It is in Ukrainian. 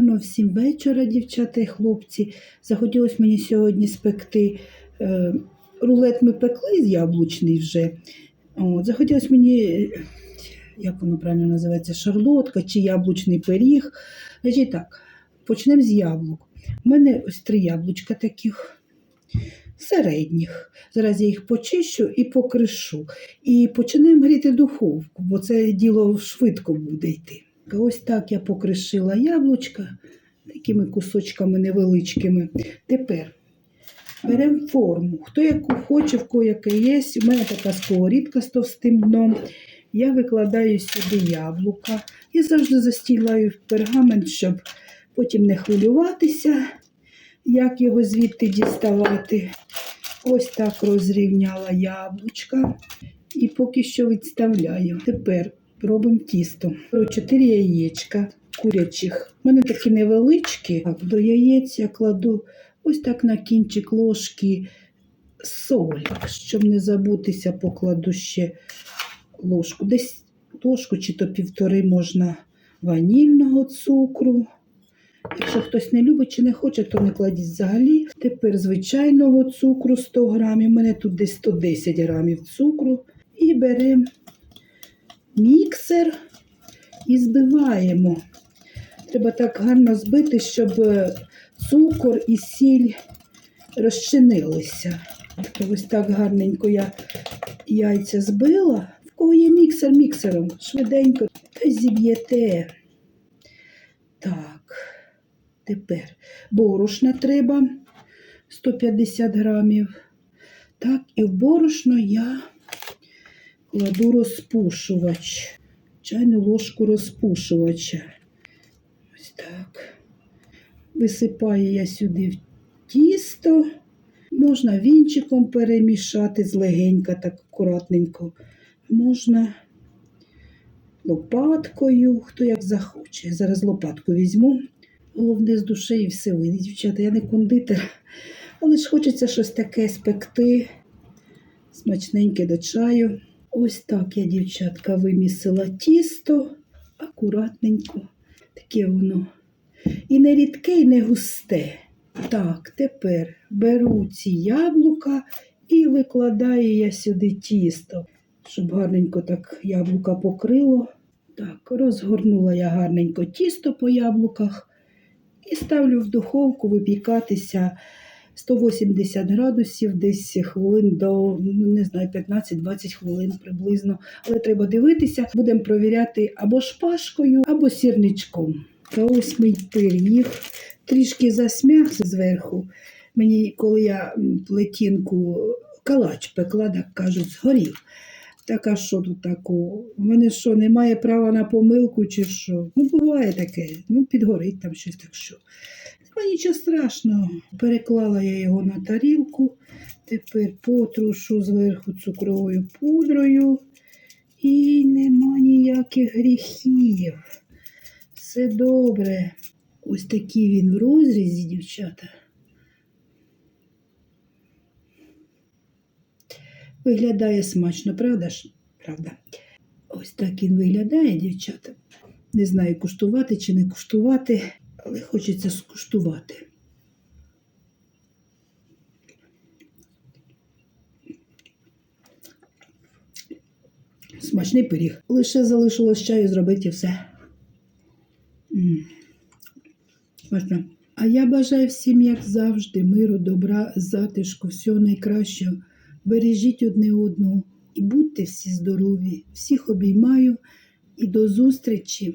Гарного всім вечора, дівчата і хлопці. Захотілося мені сьогодні спекти. Е, рулет ми пекли з яблучний вже. От, захотілося мені, як воно правильно називається, шарлотка чи яблучний пиріг. Значить так, почнемо з яблук. У мене ось три яблучка таких середніх. Зараз я їх почищу і покришу. І почнемо гріти духовку, бо це діло швидко буде йти. Ось так я покришила яблучка такими кусочками невеличкими. Тепер беремо форму. Хто яку хоче, в кого яке є. У мене така сковорідка з товстим дном. Я викладаю сюди яблука і завжди застілаю в пергамент, щоб потім не хвилюватися, як його звідти діставати. Ось так розрівняла яблучка і поки що відставляю. Тепер робимо тісто. Беру 4 яєчка курячих. У мене такі невеличкі. Так, до яєць я кладу ось так на кінчик ложки соль. Щоб не забутися, покладу ще ложку. Десь ложку чи то півтори можна ванільного цукру. Якщо хтось не любить чи не хоче, то не кладіть взагалі. Тепер звичайного цукру 100 грамів. У мене тут десь 110 грамів цукру. І беремо міксер і збиваємо. Треба так гарно збити, щоб е, цукор і сіль розчинилися. Ось так гарненько я яйця збила. В кого є міксер міксером, швиденько та зіб'єте. Так, тепер борошна треба 150 грамів. Так, і в борошно я кладу розпушувач, чайну ложку розпушувача. Ось так. Висипаю я сюди в тісто. Можна вінчиком перемішати злегенька, так акуратненько. Можна лопаткою, хто як захоче. Я зараз лопатку візьму. Головне з душею все вийде. Дівчата, я не кондитер, але ж хочеться щось таке спекти, смачненьке до чаю. Ось так я, дівчатка, вимісила тісто акуратненько. Таке воно. І не рідке, і не густе. Так, тепер беру ці яблука і викладаю я сюди тісто, щоб гарненько так яблука покрило. Так, розгорнула я гарненько тісто по яблуках і ставлю в духовку випікатися 180 градусів, десь хвилин до, ну, не знаю, 15-20 хвилин приблизно. Але треба дивитися, будемо провіряти або шпажкою, або сірничком. Та ось мій пиріг трішки засмяг зверху. Мені, коли я плетінку калач пекла, так кажуть, згорів. Так а що тут такого? У мене що, немає права на помилку чи що? Ну, буває таке. Ну, підгорить там щось так що. Нема нічого страшного. Переклала я його на тарілку. Тепер потрушу зверху цукровою пудрою. І нема ніяких гріхів. Все добре. Ось такий він в розрізі, дівчата. Виглядає смачно, правда ж? Правда. Ось так він виглядає, дівчата. Не знаю, куштувати чи не куштувати, але хочеться скуштувати. Смачний пиріг. Лише залишилось чаю зробити все. Смачно. А я бажаю всім, як завжди, миру, добра, затишку, всього найкращого. Бережіть одне одного і будьте всі здорові. Всіх обіймаю і до зустрічі!